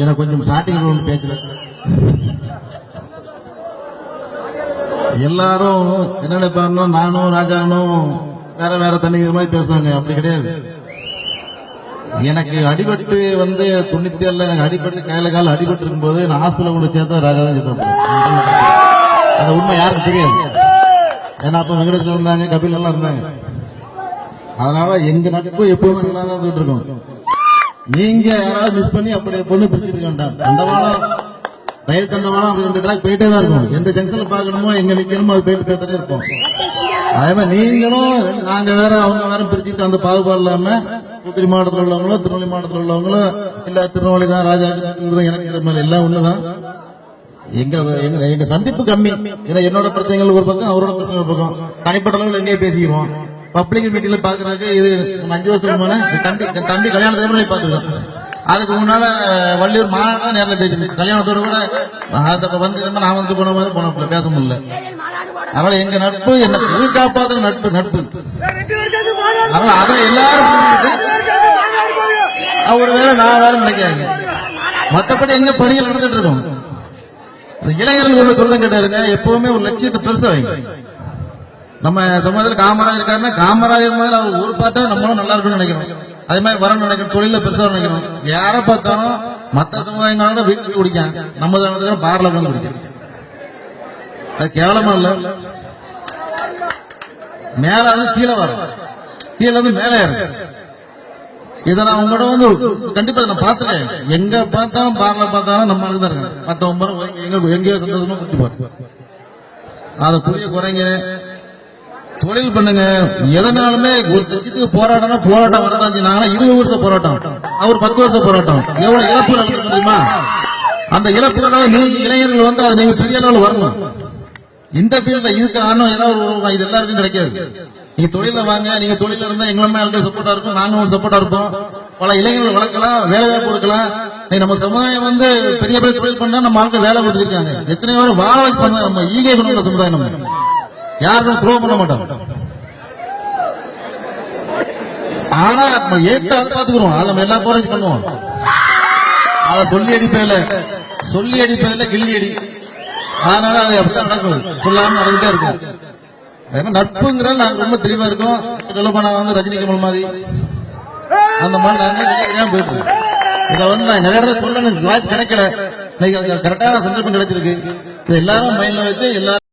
எனக்கு கொஞ்சம் starting round பேச்சுல. எல்லாரும் என்ன நினைப்பாருன்னா நானும் ராஜானும் வேற வேற தண்ணி மாதிரி பேசுவாங்க. அப்படி கிடையாது. எனக்கு அடிபட்டு வந்து தொண்ணூத்தி ஏழுல எனக்கு அடிபட்டு கையில கால அடிபட்டு இருக்கும்போது நான் ஹாஸ்பிட்டல் கூட சேர்த்தா ராஜா தான் சேர்த்தேன் அந்த உண்மை யாருக்கும் தெரியாது. ஏன்னா அப்ப வெங்கடேசன் இருந்தாங்க கபில் எல்லாம் இருந்தாங்க. அதனால எங்க நட்பு எப்பவுமே நல்லா தான் இருக்கும். நீங்க யாராவது மிஸ் பண்ணி அப்படி பொண்ணு பிரிச்சிருக்க வேண்டாம் தண்டவாளம். ரயில் தண்டவாளம் அப்படி ரெண்டு ட்ராக் போயிட்டே தான் இருக்கும். எந்த ஜங்ஷன்ல பாக்கணுமோ எங்க நிக்கணுமோ அது போயிட்டு பேசிட்டே இருப்போம். அதே மாதிரி நீங்களும் நாங்க வேற அவங்க வேற பிரிச்சுட்டு அந்த பாகுபாடு இல்லாம தூத்துக்குடி மாவட்டத்தில் உள்ளவங்களோ திருநெல்வேலி மாவட்டத்தில் உள்ளவங்களோ இல்ல திருநெல்வேலி தான் ராஜா தான் எனக்கு இடமே மாதிரி எல்லாம் ஒண்ணுதான். எங்க எங்க எங்க சந்திப்பு கம்மி. ஏன்னா என்னோட பிரச்சனைகள் ஒரு பக்கம் அவரோட பிரச்சனை ஒரு பக்கம். தனிப்பட்ட அளவில் எங்கேயே பேசிக்கிறோம் பப்ளிக் மீட்டிங்ல பாக்குறாங்க இது அஞ்சு வருஷம் தம்பி தம்பி கல்யாண டைம்ல பாத்துருக்கோம் அதுக்கு முன்னால வள்ளியூர் மாநாடு நேரில் பேசிருக்கேன் கல்யாணத்தோட கூட அதுக்கு வந்து நான் வந்து போன மாதிரி போன பேச முடியல. அதனால எங்க நட்பு என்ன உயிர் காப்பாத்துற நட்பு நட்பு. அதனால அதை எல்லாரும் அவர் வேற நான் வேற நினைக்காங்க மத்தபடி எங்க பணிகள் நடந்துட்டு இருக்கோம். இளைஞர்கள் ஒன்று சொல்ல கேட்டாருங்க எப்பவுமே ஒரு லட்சியத்தை பெருசா வைங்க. நம்ம சமூகத்தில் காமராஜர் இருக்காருன்னா காமராஜர் முதல்ல அவர் ஒரு பாட்டா நம்மளும் நல்லா இருக்கும்னு நினைக்கணும். அதே மாதிரி வரணும் நினைக்கணும் தொழில பெருசா நினைக்கணும். யாரை பார்த்தாலும் மற்ற சமுதாயங்களோட வீட்டுக்கு குடிக்காங்க நம்ம சமுதாயத்துல பார்ல வந்து குடிக்காங்க அது கேவலமா இல்ல. மேல வந்து கீழே வரும். கீழே வந்து மேலே இருக்கு இதை நான் உங்களோட வந்து கண்டிப்பா நான் பார்த்துட்டேன் எங்க பார்த்தாலும் பார்ல பார்த்தாலும் நம்ம ஆளுங்க தான் இருக்காங்க மத்தவங்க எங்க எங்கேயோ சந்தோஷமா குடிச்சு பாரு அதை புரிய குறைங்க. தொழில் பண்ணுங்க. எதனாலுமே ஒரு லட்சத்துக்கு போராட்டம்னா போராட்டம் வரதான் செய்யும். இருபது வருஷம் போராட்டம். அவர் பத்து வருஷம் போராட்டம். எவ்வளவு இழப்பு நடக்கும் தெரியுமா? அந்த இழப்புகளை நீங்க இளைஞர்கள் வந்து அது நீங்க பெரிய அளவில் வரணும். இந்த ஃபீல்ட்ல இதுக்கு ஆனும் ஏதாவது இது எல்லாருக்கும் கிடைக்காது. நீங்க தொழில வாங்க நீங்க தொழில இருந்தா எங்களை மேலே சப்போர்ட்டா இருக்கும் நாங்க ஒரு சப்போர்ட்டா இருப்போம். பல இளைஞர்கள் வளர்க்கலாம் வேலை வாய்ப்பு கொடுக்கலாம். நீ நம்ம சமுதாயம் வந்து பெரிய பெரிய தொழில் பண்ணா நம்ம ஆட்கள் வேலை கொடுத்துருக்காங்க. எத்தனை பேர் வாழ வச்சு நம்ம ஈகை பண்ணுற சமுதாயம் நம்ம. யாரும் துரோகம் பண்ண மாட்டோம் ஆனா ஏத்த அதை பாத்துக்கிறோம் அதை நம்ம எல்லா குறைஞ்சு பண்ணுவோம். அதை சொல்லி அடிப்பதில்ல சொல்லி அடிப்பதில்ல கிள்ளி அடி. அதனால அது அப்படிதான் நடக்கும் சொல்லாம நடந்துட்டே இருக்கும். அதே மாதிரி நட்புங்கிற நாங்க ரொம்ப தெளிவா இருக்கோம். சொல்ல போனா வந்து ரஜினி கமல் மாதிரி அந்த மாதிரி நாங்க தெரியாம போயிட்டு இதை வந்து நான் நிறைய இடத்துல சொல்ல எனக்கு வாய்ப்பு கிடைக்கல. இன்னைக்கு கரெக்டான சந்தர்ப்பம் கிடைச்சிருக்கு. இதை எல்லாரும் மைண்ட்ல வச்சு எல்லாரும்